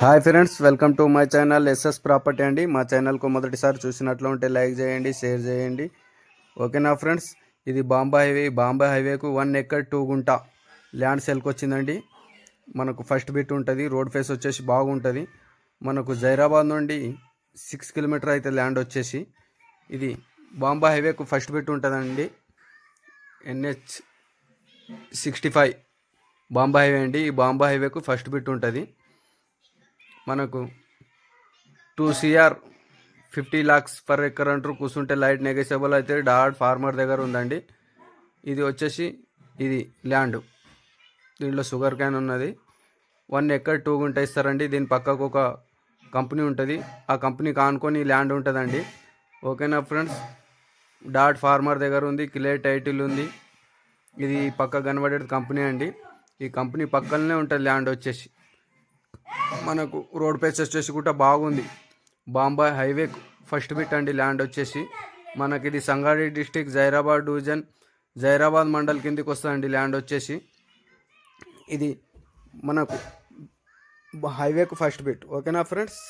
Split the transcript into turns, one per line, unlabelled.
Hi friends welcome to my channel SS property అండి. మా ఛానల్కు మొదటిసారి చూసినట్లు ఉంటే లైక్ చేయండి షేర్ చేయండి. ఓకేనా ఫ్రెండ్స్? ఇది బాంబే హైవే. బాంబే హైవేకు వన్ ఎక్కర్ టూ గుంట ల్యాండ్ సెల్కి వచ్చిందండి. మనకు ఫస్ట్ బిట్ ఉంటుంది. రోడ్ ఫేస్ వచ్చేసి బాగుంటుంది. మనకు జైరాబాద్ నుండి సిక్స్ కిలోమీటర్ అయితే ల్యాండ్ వచ్చేసి ఇది బాంబే హైవేకు ఫస్ట్ బిట్ ఉంటుందండి. NH sixty five Bombay highway అండి. ఈ బాంబే హైవేకు ఫస్ట్ బిట్ ఉంటుంది. మనకు two CR fifty lakhs per acre అంటారు కూర్చుంటే లైట్ నెగోషియబుల్ అయితే డాట్ ఫార్మర్ దగ్గర ఉందండి. ఇది వచ్చేసి ఇది ల్యాండ్ దీంట్లో షుగర్ క్యాన్ ఉన్నది. వన్ ఎకర్ టూ గుంట ఇస్తారండి. దీని పక్కకు ఒక కంపెనీ ఉంటుంది. ఆ కంపెనీకి ఆనుకొని ల్యాండ్ ఉంటుందండి. ఓకేనా ఫ్రెండ్స్ డాట్ ఫార్మర్ దగ్గర ఉంది. క్లియర్ టైటిల్ ఉంది. ఇది పక్క కనబడేది కంపెనీ అండి. ఈ కంపెనీ పక్కనే ఉంటుంది ల్యాండ్ వచ్చేసి. మనకు రోడ్ ప్లేస్ వచ్చేసి కూడా బాగుంది. బాంబాయ్ హైవే ఫస్ట్ బిట్ అండి ల్యాండ్ వచ్చేసి. మనకి ఇది సంగారెడ్డి డిస్టిక్ జైరాబాద్ డివిజన్ జైరాబాద్ మండల్ కిందికి వస్తుందండి ల్యాండ్ వచ్చేసి. ఇది మనకు హైవేకు ఫస్ట్ బిట్. ఓకేనా ఫ్రెండ్స్?